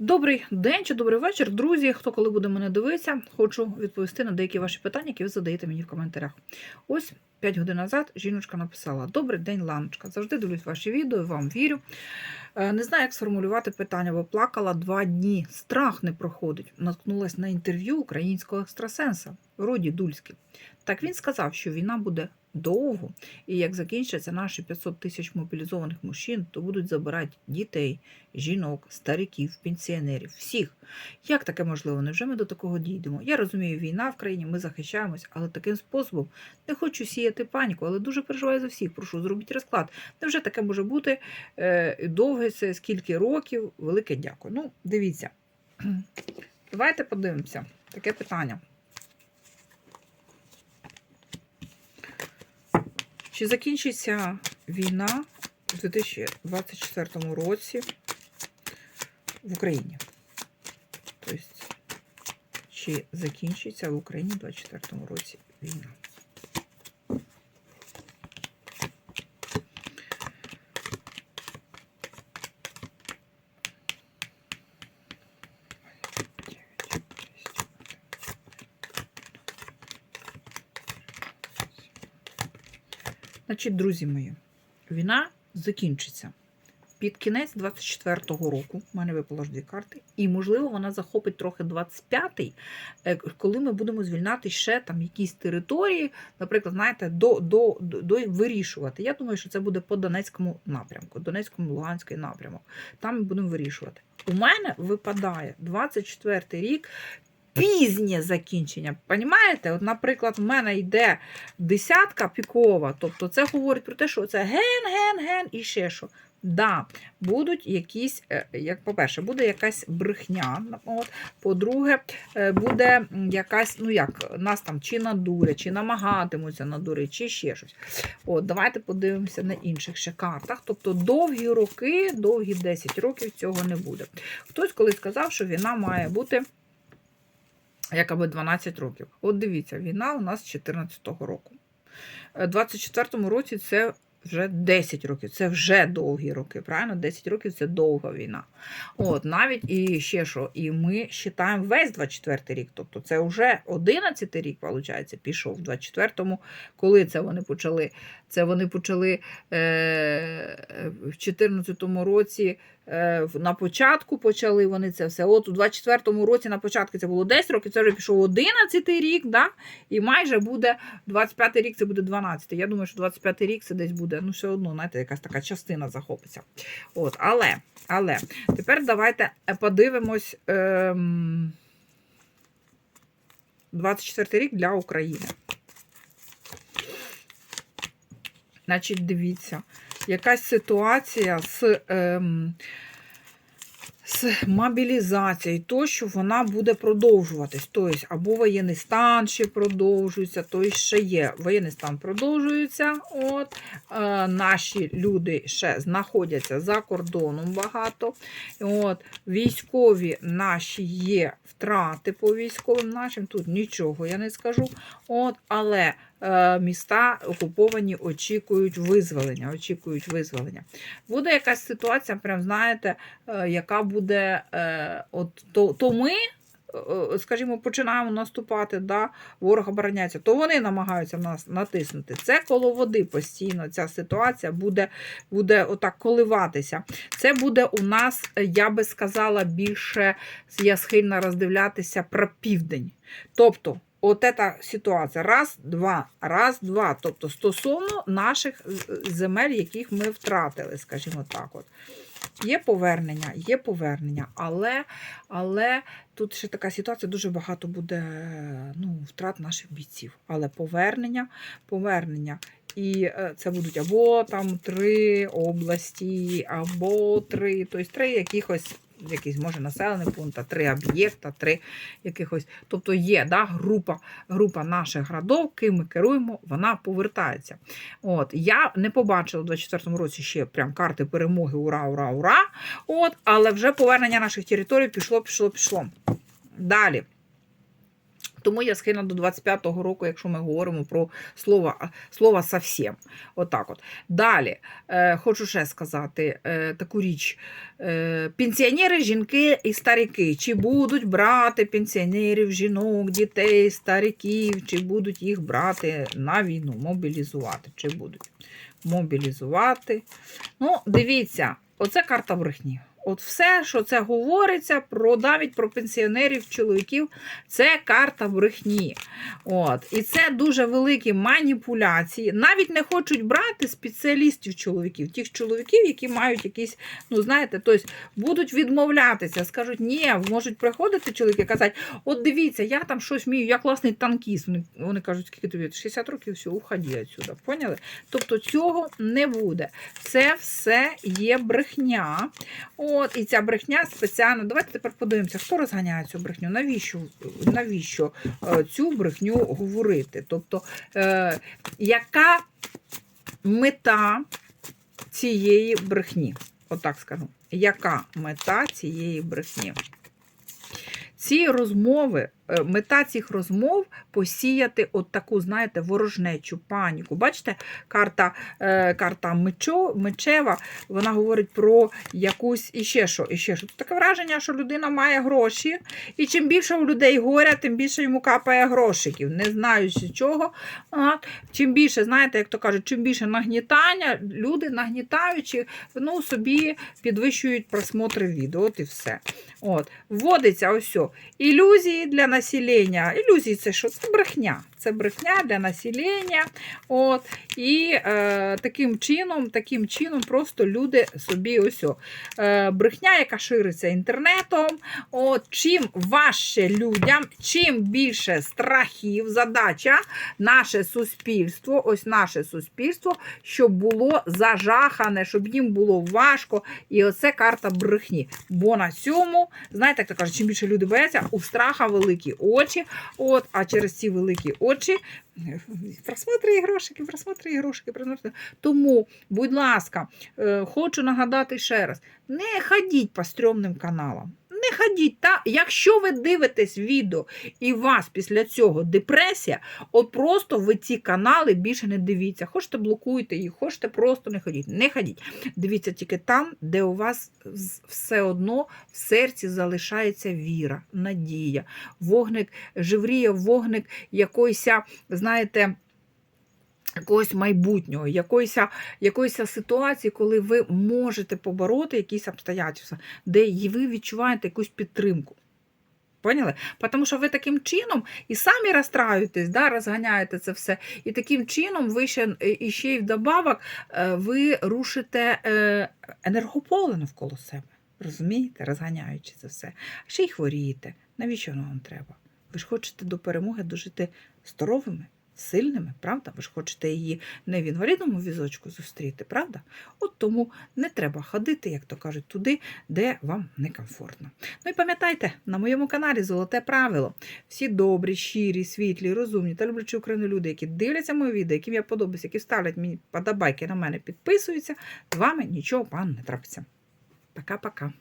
Добрий день чи добрий вечір, друзі. Хто коли буде мене дивитися, хочу відповісти на деякі ваші питання, які ви задаєте мені в коментарях. Ось 5 годин назад жіночка написала: Добрий день, Ланочка. Завжди дивлюсь ваші відео, вам вірю. Е, Не знаю, як сформулювати питання, бо плакала два дні. Страх не проходить. Наткнулась на інтерв'ю українського екстрасенса Роді Дульський. Так він сказав, що війна буде довго, і як закінчаться наші 500 тисяч мобілізованих мужчин, то будуть забирати дітей, жінок, стариків, пенсіонерів, всіх. Як таке можливо? Невже ми до такого дійдемо? Я розумію, війна в країні, ми захищаємось, але таким способом не хочу сіяти паніку, але дуже переживаю за всіх. Прошу, зробіть розклад. Невже таке може бути е, довге це скільки років? Велике дякую. Ну, дивіться. Давайте подивимося. Таке питання. Чи закінчиться війна у 2024 році в Україні? Тобто, чи закінчиться в Україні у 2024 році війна? Значить, друзі мої, війна закінчиться під кінець 24-го року. У мене випало ж дві карти. І, можливо, вона захопить трохи 25-й, е, коли ми будемо звільняти ще там якісь території, наприклад, знаєте, до, до, до, до вирішувати. Я думаю, що це буде по Донецькому напрямку, Донецькому Луганський напрямок. Там ми будемо вирішувати. У мене випадає 24-й рік. Пізнє закінчення. Понімаєте? От, наприклад, в мене йде десятка пікова, тобто це говорить про те, що це ген, ген, ген і ще що. Да, будуть якісь, е, як по-перше, буде якась брехня. От, по-друге, е, буде якась, ну як, нас там чи надурять, чи намагатимуться надурити, чи ще щось. От, давайте подивимося на інших ще картах. Тобто довгі роки, довгі 10 років цього не буде. Хтось колись сказав, що війна має бути якоби 12 років. От дивіться, війна у нас з 14-го року. У 24-му році це вже 10 років, це вже довгі роки, правильно? 10 років це довга війна. От, навіть і ще що, і ми вважаємо весь 24-й рік, тобто це вже 11-й рік, виходить, пішов в 24-му, коли це вони почали. Це вони почали е, в 14-му році, е, на початку почали вони це все. От у 24-му році на початку це було 10 років, це вже пішов 11-й рік, да? і майже буде 25-й рік, це буде 12-й. Я думаю, що 25-й рік це десь буде, ну все одно, знаєте, якась така частина захопиться. От, але, але, тепер давайте е, подивимось. Ем... 24 рік для України. Значить, дивіться, якась ситуація з, ем, з мобілізацією, то, що вона буде продовжуватись. Тобто, або воєнний стан ще продовжується, то ще є. Воєнний стан продовжується. От, е, наші люди ще знаходяться за кордоном багато. От, військові наші є втрати по військовим нашим. Тут нічого я не скажу. От, але міста окуповані очікують визволення. Очікують визволення. Буде якась ситуація, прям знаєте, е, яка буде е, от то, то ми. е, Скажімо, починаємо наступати, да, ворог обороняється, то вони намагаються нас натиснути. Це коло води постійно. Ця ситуація буде, буде отак коливатися. Це буде у нас, е, я би сказала, більше я схильна роздивлятися про південь. Тобто, от ця ситуація. Раз, два, раз, два. Тобто стосовно наших земель, яких ми втратили, скажімо так. От. Є повернення, є повернення, але, але тут ще така ситуація, дуже багато буде ну, втрат наших бійців. Але повернення, повернення. І е, це будуть або там три області, або три, тобто три якихось якийсь може населений пункт, три об'єкта, три якихось. Тобто є да, група, група наших градов, ким ми керуємо, вона повертається. От, я не побачила у 24-му році ще прям карти перемоги, ура, ура, ура. От, але вже повернення наших територій пішло, пішло, пішло. Далі. Тому я схильна до 25-го року, якщо ми говоримо про слово, слово совсем. Отак от. Далі, е, хочу ще сказати е, таку річ. Е, пенсіонери, жінки і старики. Чи будуть брати пенсіонерів, жінок, дітей, стариків, чи будуть їх брати на війну, мобілізувати? Чи будуть мобілізувати? Ну, дивіться, оце карта брехні. От все, що це говориться про навіть про пенсіонерів, чоловіків, це карта брехні. От. І це дуже великі маніпуляції. Навіть не хочуть брати спеціалістів чоловіків, тих чоловіків, які мають якісь, ну знаєте, тобто будуть відмовлятися, скажуть, ні, можуть приходити чоловіки і казати, от дивіться, я там щось вмію, я класний танкіст. Вони, вони кажуть, скільки тобі 60 років, все, уходи відсюди. Поняли? Тобто цього не буде. Це все є брехня. От, і ця брехня спеціально. Давайте тепер подивимося, хто розганяє цю брехню, навіщо, навіщо е, цю брехню говорити? Тобто, е, яка мета цієї брехні? Отак скажу. Яка мета цієї брехні? Ці розмови, мета цих розмов посіяти от таку, знаєте, ворожнечу, паніку. Бачите, карта, е, карта мечо, мечева, вона говорить про якусь іще що, іще що. Таке враження, що людина має гроші, і чим більше у людей горя, тим більше йому капає грошиків. Не знаючи чого. А, чим більше, знаєте, як то кажуть, чим більше нагнітання, люди нагнітаючи, ну, собі підвищують просмотри відео. От і все. От. Вводиться ось. Ілюзії для населення. Ілюзії це що? Це брехня. Це брехня для населення. От. І е, таким чином, таким чином просто люди собі ось. о, Е, брехня, яка шириться інтернетом. От. Чим важче людям, чим більше страхів, задача, наше суспільство, ось наше суспільство, щоб було зажахане, щоб їм було важко. І оце карта брехні. Бо на цьому, знаєте, як то кажуть, чим більше люди бояться, у страха великі очі. От, а через ці великі очі. Просмотри і грошики, просмотри грошики, просмотри. Тому, будь ласка, е, хочу нагадати ще раз: не ходіть по стрьомним каналам. Не ходіть. Та, якщо ви дивитесь відео і у вас після цього депресія, от просто ви ці канали більше не дивіться. Хочете блокуйте їх, хочете просто не ходіть. Не ходіть. Дивіться тільки там, де у вас все одно в серці залишається віра, надія, вогник, живріє вогник якоїсь, знаєте, якогось майбутнього, якоїсь, якоїсь ситуації, коли ви можете побороти якісь обстоятельства, де ви відчуваєте якусь підтримку. Поняли? Тому що ви таким чином і самі розстраюєтесь, да, розганяєте це все. І таким чином ви ще і ще й вдобавок е, ви рушите е, енергополе навколо себе. Розумієте, розганяючи це все. А ще й хворієте. Навіщо воно вам треба? Ви ж хочете до перемоги дожити здоровими, сильними, правда? Ви ж хочете її не в інвалідному візочку зустріти, правда? От тому не треба ходити, як то кажуть, туди, де вам некомфортно. Ну і пам'ятайте, на моєму каналі Золоте правило. Всі добрі, щирі, світлі, розумні та люблячі Україну люди, які дивляться моє відео, яким я подобаюся, які ставлять мені подобайки на мене, підписуються, з вами нічого пан не трапиться. Пока-пока.